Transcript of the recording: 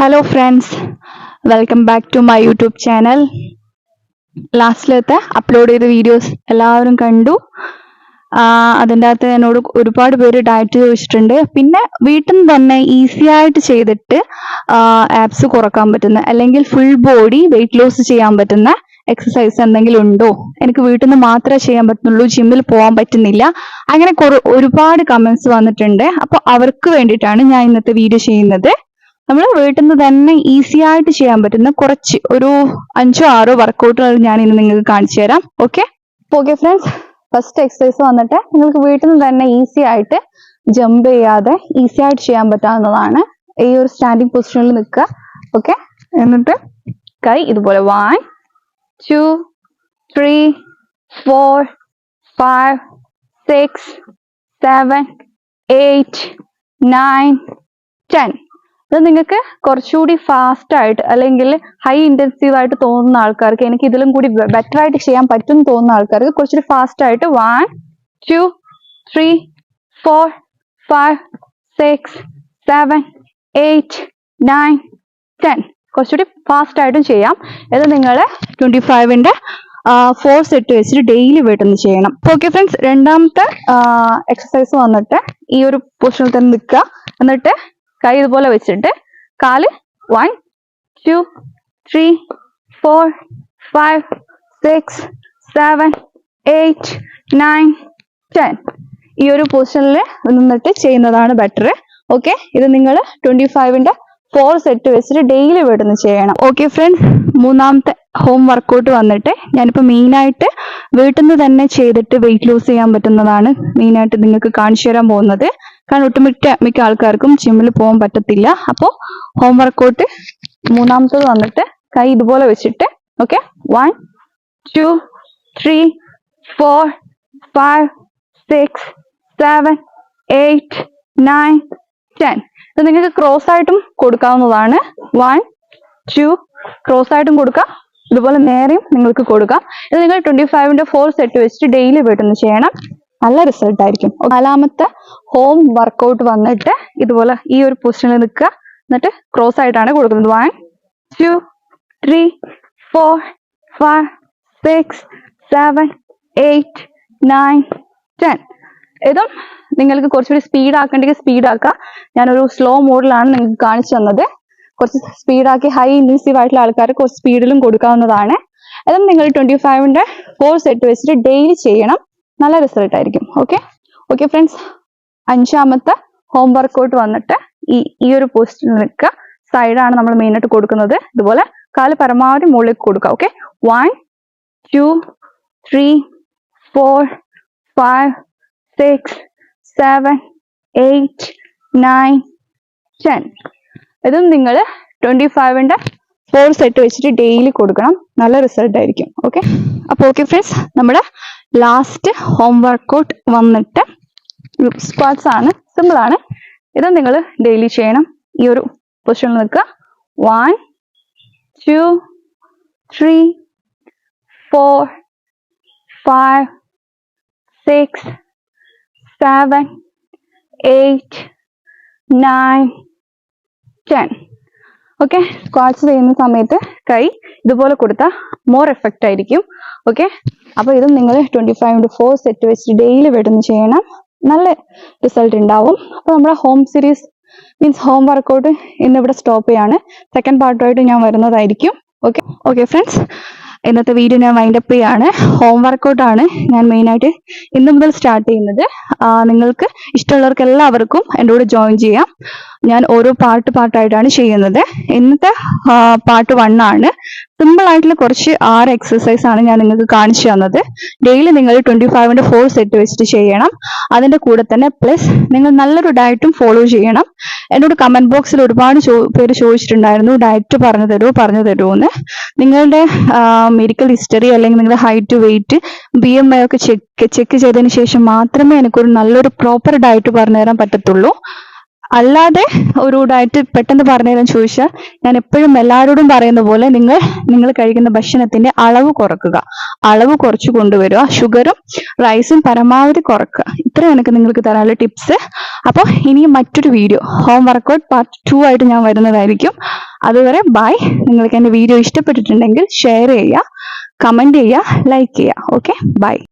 Hello friends welcome back to my YouTube channel ലാസ്റ്റിലത്തെ upload ചെയ്ത videos എല്ലാവരും കണ്ടു. അതിന്റെ അകത്ത് എന്നോട് ഒരുപാട് പേര് ഡയറ്റ് ചോദിച്ചിട്ടുണ്ട്. പിന്നെ വീട്ടിൽ നിന്ന് തന്നെ ഈസി ആയിട്ട് ചെയ്തിട്ട് ആപ്സ് കുറയ്ക്കാൻ പറ്റുന്ന അല്ലെങ്കിൽ ഫുൾ ബോഡി വെയിറ്റ് ലോസ് ചെയ്യാൻ പറ്റുന്ന എക്സസൈസ് എന്തെങ്കിലും ഉണ്ടോ? എനിക്ക് വീട്ടിൽ നിന്ന് മാത്രമേ ചെയ്യാൻ പറ്റുന്നുള്ളൂ ജിമ്മിൽ പോകാൻ പറ്റുന്നില്ല. അങ്ങനെ കുറെ ഒരുപാട് കമന്റ്സ് വന്നിട്ടുണ്ട്. അപ്പോൾ അവർക്ക് വേണ്ടിയിട്ടാണ് ഞാൻ ഇന്നത്തെ വീഡിയോ ചെയ്യുന്നത്. നമ്മൾ വീട്ടിൽ നിന്ന് തന്നെ ഈസി ആയിട്ട് ചെയ്യാൻ പറ്റുന്ന കുറച്ച് ഒരു അഞ്ചോ ആറോ വർക്കൗട്ടുകൾ ഞാൻ ഇന്ന് നിങ്ങൾക്ക് കാണിച്ചു തരാം. Okay okay friends first exercise വന്നിട്ട് നിങ്ങൾക്ക് വീട്ടിൽ നിന്ന് തന്നെ ഈസി ആയിട്ട് ജമ്പ് ചെയ്യാതെ ഈസി ആയിട്ട് ചെയ്യാൻ പറ്റാവുന്നതാണ്. ഈ ഒരു സ്റ്റാൻഡിങ് പൊസിഷനിൽ നിൽക്കുക. ഓക്കെ എന്നിട്ട് കൈ ഇതുപോലെ one two three four five six seven eight nine ten ഇത് നിങ്ങൾക്ക് കുറച്ചുകൂടി ഫാസ്റ്റ് ആയിട്ട് അല്ലെങ്കിൽ ഹൈ ഇന്റൻസീവ് ആയിട്ട് തോന്നുന്ന ആൾക്കാർക്ക് എനിക്ക് ഇതിലും കൂടി ബെറ്റർ ആയിട്ട് ചെയ്യാൻ പറ്റും തോന്നുന്ന ആൾക്കാർക്ക് കുറച്ചുകൂടി ഫാസ്റ്റ് ആയിട്ട് one two three four five six seven eight nine ten കുറച്ചുകൂടി ഫാസ്റ്റ് ആയിട്ടും ചെയ്യാം. ഇത് നിങ്ങൾ ട്വന്റി ഫൈവിന്റെ ഫോർ സെറ്റ് വെച്ചിട്ട് ഡെയിലി വീട്ടിൽ ചെയ്യണം. ഓക്കെ ഫ്രണ്ട്സ് രണ്ടാമത്തെ എക്സസൈസ് വന്നിട്ട് ഈ ഒരു പൊസിഷനിൽ തന്നെ നിൽക്കുക. എന്നിട്ട് കൈ ഇതുപോലെ വെച്ചിട്ട് കാൽ one two three four five six seven eight nine ten ഈ ഒരു പൊസിഷനിൽ നിന്നിട്ട് ചെയ്യുന്നതാണ് ബെറ്റർ ഓക്കെ ഇത് നിങ്ങൾ ട്വന്റി ഫൈവിന്റെ ഫോർ സെറ്റ് വെച്ചിട്ട് ഡെയിലി വീട്ടിൽ നിന്ന് ചെയ്യണം. ഓക്കെ ഫ്രണ്ട്സ് മൂന്നാമത്തെ ഹോം വർക്കൗട്ട് വന്നിട്ട് ഞാനിപ്പോൾ മെയിനായിട്ട് വീട്ടിൽ നിന്ന് തന്നെ ചെയ്തിട്ട് വെയിറ്റ് ലൂസ് ചെയ്യാൻ പറ്റുന്നതാണ് മെയിനായിട്ട് നിങ്ങൾക്ക് കാണിച്ചു തരാൻ പോകുന്നത്. കാരണം ഒട്ടുമിക്ക മിക്ക ആൾക്കാർക്കും ജിമ്മിൽ പോകാൻ പറ്റത്തില്ല. അപ്പോൾ ഹോം വർക്കൗട്ട് മൂന്നാമത്തത് വന്നിട്ട് കൈ ഇതുപോലെ വെച്ചിട്ട് okay one two three four five six seven eight nine ten ഇത് നിങ്ങൾക്ക് ക്രോസ് ആയിട്ടും കൊടുക്കാവുന്നതാണ്. വൺ ടു ക്രോസ് ആയിട്ടും കൊടുക്കാം. ഇതുപോലെ നേരെയും നിങ്ങൾക്ക് കൊടുക്കാം. ഇത് നിങ്ങൾ ട്വന്റി ഫൈവിന്റെ ഫോർ സെറ്റ് വെച്ചിട്ട് ഡെയിലി വീട്ടിൽ നിന്ന് ചെയ്യണം. നല്ല റിസൾട്ട് ആയിരിക്കും. നാലാമത്തെ ഹോം വർക്കൗട്ട് വന്നിട്ട് ഇതുപോലെ ഈ ഒരു പൊസിഷനിൽ നിൽക്കുക. എന്നിട്ട് ക്രോസ് ആയിട്ടാണ് കൊടുക്കുന്നത്. One two three four five six seven eight nine ten ഇതും നിങ്ങൾക്ക് കുറച്ചുകൂടി സ്പീഡ് ആക്കണ്ടെങ്കിൽ സ്പീഡ് ആക്കുക. ഞാനൊരു സ്ലോ മോഡിലാണ് നിങ്ങൾക്ക് കാണിച്ചു തന്നത്. കുറച്ച് സ്പീഡാക്കി ഹൈ ഇന്റൻസീവ് ആയിട്ടുള്ള ആൾക്കാർ കുറച്ച് സ്പീഡിലും കൊടുക്കാവുന്നതാണ്. അതും നിങ്ങൾ ട്വന്റി ഫൈവിന്റെ ഫോർ സെറ്റ് വെച്ചിട്ട് ഡെയിലി ചെയ്യണം. നല്ല റിസൾട്ട് ആയിരിക്കും. ഓക്കെ ഓക്കെ ഫ്രണ്ട്സ് അഞ്ചാമത്തെ ഹോം വർക്കൗട്ട് വന്നിട്ട് ഈ ഈ ഒരു പോസ്റ്റിൽ നിൽക്കുക. സൈഡാണ് നമ്മൾ മെയിൻ ആയിട്ട് കൊടുക്കുന്നത്. ഇതുപോലെ കാൽ പരമാവധി മുകളിലേക്ക് കൊടുക്കുക. Okay one two three four five six seven eight nine ten ഇതും നിങ്ങൾ ട്വന്റി ഫൈവിന്റെ ഫോർ സെറ്റ് വെച്ചിട്ട് ഡെയിലി കൊടുക്കണം. നല്ല റിസൾട്ട് ആയിരിക്കും. ഓക്കെ അപ്പോൾ ഓക്കെ ഫ്രണ്ട്സ് നമ്മുടെ ലാസ്റ്റ് ഹോം വർക്കൗട്ട് വന്നിട്ട് സ്ക്വാട്സ് ആണ്. സിമ്പിൾ ആണ്. ഇത് നിങ്ങൾ ഡെയിലി ചെയ്യണം. ഈ ഒരു പൊസിഷനിൽ നിൽക്കുക. One two three four five six seven eight nine ten okay squats ചെയ്യുന്ന സമയത്ത് കൈ ഇതുപോലെ കൊടുത്താൽ മോർ എഫക്റ്റ് ആയിരിക്കും. ഓക്കെ അപ്പോൾ ഇതും നിങ്ങൾ twenty five into four set വെച്ച് ഡെയിലി വിടുന്ന് ചെയ്യണം. നല്ല റിസൾട്ട് ഉണ്ടാവും അപ്പോൾ നമ്മുടെ home series means home workout ഇന്നിവിടെ സ്റ്റോപ്പ് ചെയ്യാണ്. സെക്കൻഡ് പാർട്ടുമായിട്ട് ഞാൻ വരുന്നതായിരിക്കും. ഓക്കെ ഓക്കെ ഫ്രണ്ട്സ് ഇന്നത്തെ വീഡിയോ ഞാൻ വൈൻഡപ്പ് ചെയ്യാണ്. ഹോം വർക്കൗട്ടാണ് ഞാൻ മെയിനായിട്ട് ഇന്ന് മുതൽ സ്റ്റാർട്ട് ചെയ്യുന്നത്. നിങ്ങൾക്ക് ഇഷ്ടമുള്ളവർക്ക് എല്ലാവർക്കും എന്റെ കൂടെ ജോയിൻ ചെയ്യാം. ഞാൻ ഓരോ പാർട്ട് പാർട്ടായിട്ടാണ് ചെയ്യുന്നത്. ഇന്നത്തെ പാർട്ട് വൺ ആണ്. സിമ്പിൾ ആയിട്ടുള്ള കുറച്ച് ആറ് എക്സസൈസ് ആണ് ഞാൻ നിങ്ങൾക്ക് കാണിച്ചു തന്നത്. ഡെയിലി നിങ്ങൾ ട്വന്റി ഫൈവിന്റെ ഫോർ സെറ്റ് വെച്ചിട്ട് ചെയ്യണം. അതിന്റെ കൂടെ തന്നെ പ്ലസ് നിങ്ങൾ നല്ലൊരു ഡയറ്റും ഫോളോ ചെയ്യണം. എന്നോട് കമന്റ് ബോക്സിൽ ഒരുപാട് പേര് ചോദിച്ചിട്ടുണ്ടായിരുന്നു. ഡയറ്റ് പറഞ്ഞു തരുമോ പറഞ്ഞു തരുമോ എന്ന്. നിങ്ങളുടെ മെഡിക്കൽ ഹിസ്റ്ററി അല്ലെങ്കിൽ നിങ്ങളുടെ height weight B M I ഒക്കെ ചെക്ക് ചെക്ക് ചെയ്തതിന് ശേഷം മാത്രമേ എനിക്കൊരു നല്ലൊരു പ്രോപ്പർ ഡയറ്റ് പറഞ്ഞു തരാൻ പറ്റത്തുള്ളൂ. അല്ലാതെ ഒരു ഡയറ്റ് പെട്ടെന്ന് പറഞ്ഞു ചോദിച്ചാൽ ഞാൻ എപ്പോഴും എല്ലാവരോടും പറയുന്ന പോലെ നിങ്ങൾ നിങ്ങൾ കഴിക്കുന്ന ഭക്ഷണത്തിന്റെ അളവ് കുറക്കുക. അളവ് കുറച്ച് കൊണ്ടുവരിക. ഷുഗറും റൈസും പരമാവധി കുറക്കുക. ഇത്രയും എനിക്ക് നിങ്ങൾക്ക് തരാനുള്ള ടിപ്സ്. അപ്പോൾ ഇനിയും മറ്റൊരു video. Home workout part two ആയിട്ട് ഞാൻ വരുന്നതായിരിക്കും. അതുവരെ ബൈ. നിങ്ങൾക്ക് എന്റെ വീഡിയോ ഇഷ്ടപ്പെട്ടിട്ടുണ്ടെങ്കിൽ ഷെയർ ചെയ്യുക കമന്റ് ചെയ്യുക ലൈക്ക് ചെയ്യുക. ഓക്കെ? ബൈ.